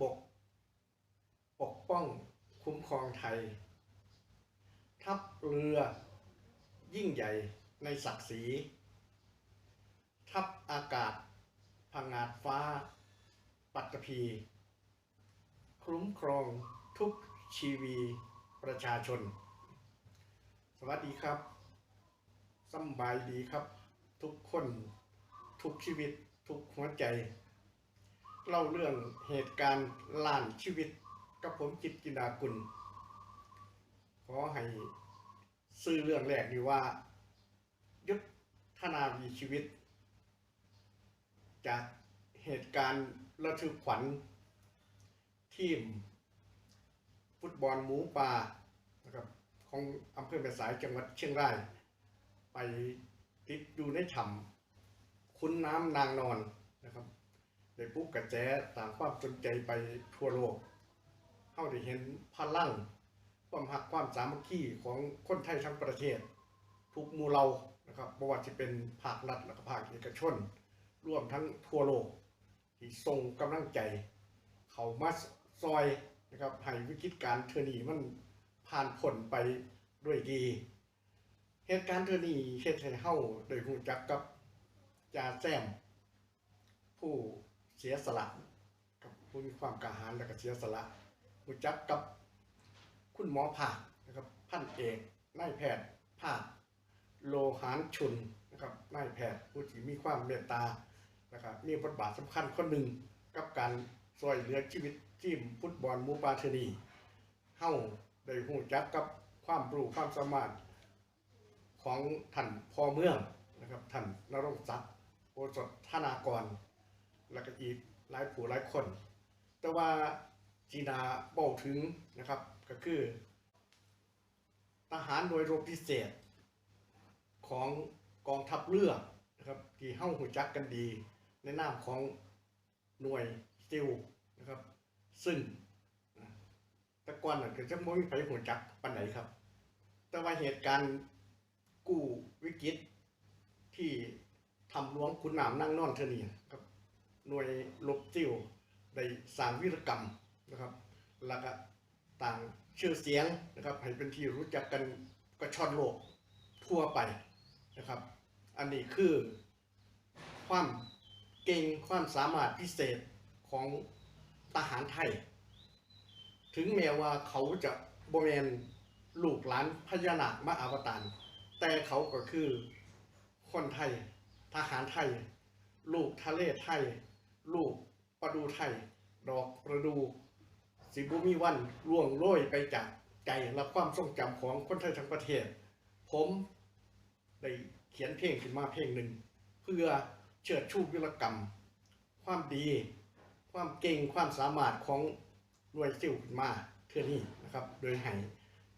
บก ปกป้องคุ้มครองไทย ทัพเรือ ยิ่งใหญ่ในศักดิ์ศรี ทัพอากาศพังงาดฟ้า ปัตตภี คุ้มครองทุกชีวีประชาชน สวัสดีครับสบายดีครับ ทุกคน ทุกชีวิต ทุกหัวใจ เล่าเรื่องเหตุการณ์ล้านชีวิตกับผมจิตกินดากุล ขอให้ซื้อเรื่องแรกนี้ว่า ยุทธนาวีชีวิต จากเหตุการณ์ระทึกขวัญ ทีม ฟุตบอลหมูป่านะครับของอำเภอแม่สายจังหวัดเชียงราย ไปติดอยู่ในถ้ำคุ้นน้ำนางนอนนะครับ ได้ปลุกกระแสต่างความสนใจไปทั่วโลกเข้าได้เห็นพลังความหักความสามัคคีของคนไทยทั้งประเทศ ทุกมู่เรานะครับไม่ว่าจะเป็นภาครัฐและก็ภาคเอกชน ร่วมทั้งทั่วโลก ที่ส่งกำลังใจ เขามาซอยนะครับให้วิกฤตการ์เทอร์นีมันผ่านผลไปด้วยดี เหตุการณ์เทอร์นีเฮ็ดให้เฮาได้รู้จักกับจาแซมผู้ เสียสละ กับผู้มีความกล้าหาญและก็เสียสละรู้จักกับคุณหมอภาคนะครับพันเอกนายแพทย์ภาคโลหานชุนนะครับนายแพทย์ผู้ที่มีความเมตตานะครับมีบทบาทสำคัญคนหนึ่งกับการช่วยเหลือชีวิตทีมฟุตบอลมูปาเทนีเฮ้าได้รู้จักกับความรู้ความสามารถของท่านพ่อเมืองนะครับท่านนรงศักดิ์โอสถธนากร แล้วก็อีกหลายผู้หลายคน แต่ว่าจีนาบ้าถึงนะครับก็คือ ทหารโดยรบพิเศษ ของกองทัพเรือนะครับที่เฮ้าหูจักกันดี ในนามของหน่วยซิลนะครับ ซึ่งต่ก่อนก็จะไม่มีใครหูจักปันไหนครับ แต่ว่าเหตุการณ์กู้วิกฤตที่ทำหลวงคุณนามนั่งนอนเทนี่ครับ หน่วยลบซิลได้สร้างวิรกรรมนะครับแล้วก็ต่างชื่อเสียงนะครับให้เป็นที่รู้จักกันกระชอนโลกทั่วไปนะครับ อันนี้คือความเก่งความสามารถพิเศษของทหารไทย ถึงแม้ว่าเขาจะบแมนลูกหลานพญานาคมาอาวตารแต่เขาก็คือคนไทย ทหารไทย ลูกทะเลไทย ลูกประดูไทย ดอกประดู สิบุมีวันล่วงโรยไปจากใจและความทรงจำของคนไทยทั้งประเทศ ผมได้เขียนเพลงขึ้นมาเพลงหนึ่ง เพื่อเชิดชูวิรกรรม ความดี ความเก่งความสามารถของหน่วยซิลขึ้นมาเทื่อนี้นะครับ โดยให้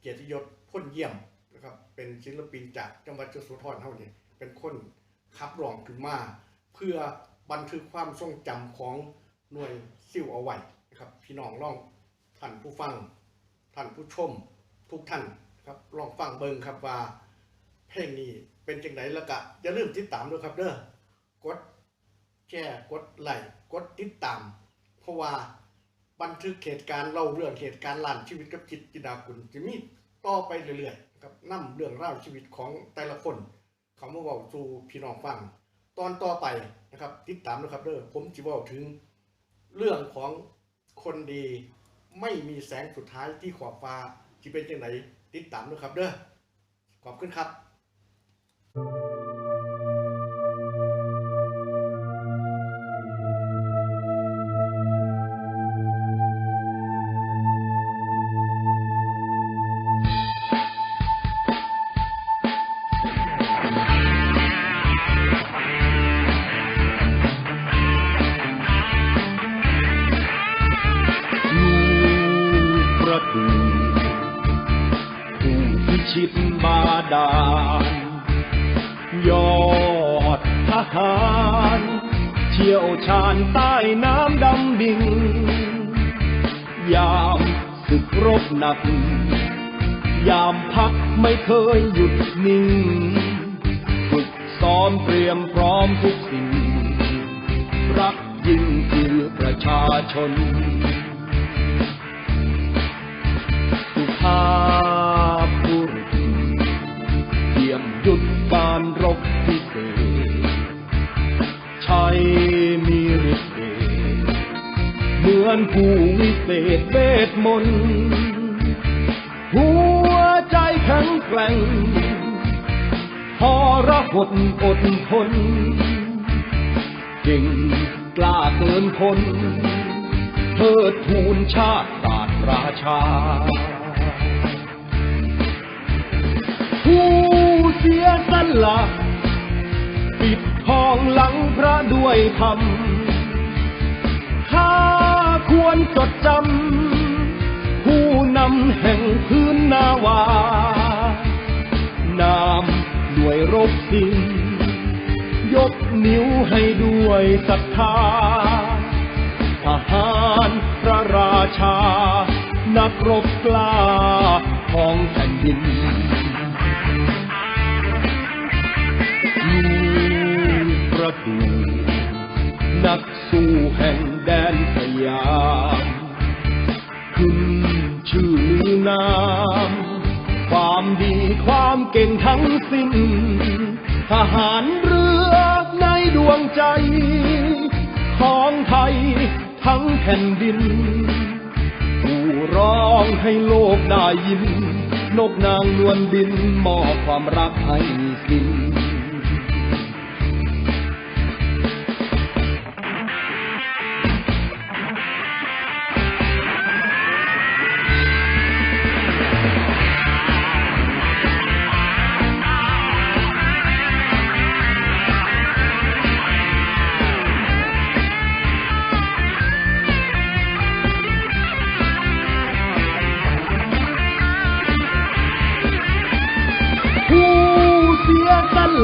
เกียรติยศพ้นเยี่ยมนะครับเป็นศิลปินจากจังหวัดยโสธรเท่านี้เป็นคนขับร้องขึ้นมา เพื่อ บันทึกความทรงจำของหน่วยซิลเอาไว้นะครับพี่น้องลองท่านผู้ฟังท่านผู้ชมทุกท่านครับลองฟังเบิ่งครับว่า เพลงนี้เป็นจังไดแล้วก็อย่าลืมติดตามด้วยครับเด้อกดแชร์กดไลค์กดติดตาม เพราะว่าบันทึกเหตุการณ์เล่าเรื่องเหตุการณ์ล้านชีวิตกับจิตจิดาคุณจะมีต่อไปเรื่อยๆครับนํเรื่องราวชีวิตของแต่ละคน เขามาเว้าสู่พี่น้องฟัง ตอนต่อไป นะครับ ติดตามนะครับเด้อผมจะบอกถึงเรื่องของคนดีไม่มีแสงสุดท้ายที่ขอบฟ้าที่เป็นจังไหนติดตามนะครับเด้อขอบคุณครับ ชิตบาดาลยอดทหารเที่ยวชาญใต้น้ำดำดิ่งยามศึกรบหนัก ยามพักไม่เคยหยุดนิ่ง ฝึกซ้อมเตรียมพร้อมทุกสิ่ง รักยิ่งคือประชาชน สุภา พิเศษใช้มีฤทธิ์เดชเหมือนผู้วิเศษเวทมนต์หัวใจแข็งแกร่งพอระหดอดทนเก่งกล้าเกินคนเทิดทูนชาติศาสตร์ราชา ผู้เสียสละ ปิดทองหลังพระด้วยธรรมข้าควรจดจำ ผู้นำแห่งพื้นนาวา นามหน่วยรบสิ้นยกนิ้วให้ด้วยศรัทธาทหารพระราชา นักรบกล้าของแผ่นดิน ระดูนักสู้แห่งแดนสยามขึ้นชื่อลือนามความดีความเก่งทั้งสิ้น ทหารเรือในดวงใจ ของไทยทั้งแผ่นดิน ผู้ร้องให้โลกได้ยิน นกนางนวลบินมอบความรักให้สิ้น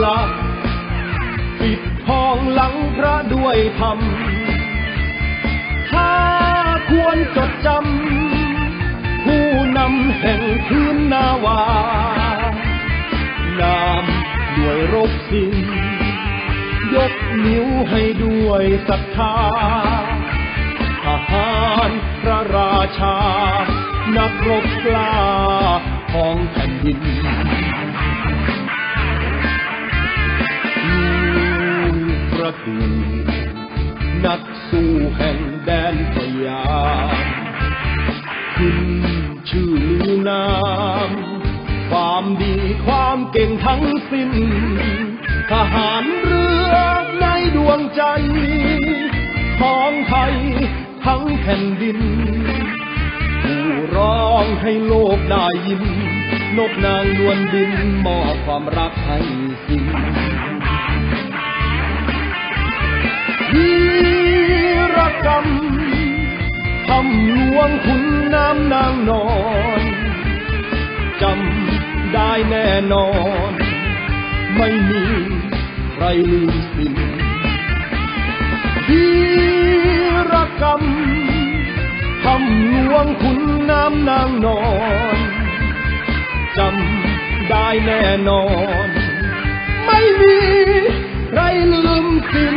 ละ ปิดทองหลังพระด้วยธรรม ถ้าควรจดจำ ผู้นำแห่งพื้นนาวา นามด้วยรบสิ้นยกนิ้วให้ด้วยศรัทธาทหารพระราชา นักรบกล้าของแผ่นดิน ระดูนักสู้แห่งแดนสยามขึ้นชื่อลือนามความดีความเก่งทั้งสิ้น ทหารเรือในดวงใจของไทยทั้งแผ่นดินผู้ร้องให้โลกได้ยิน นกนางนวลบินมอบความรักให้สิ้น วีรกรรมทำหลวงคุณน้ำนางนอนจำได้แน่นอน ไม่มีใครลืมสิ้นวีรกรรมทำหลวงคุณน้ำนางนอนจำได้แน่นอน ไม่มีใครลืมสิ้น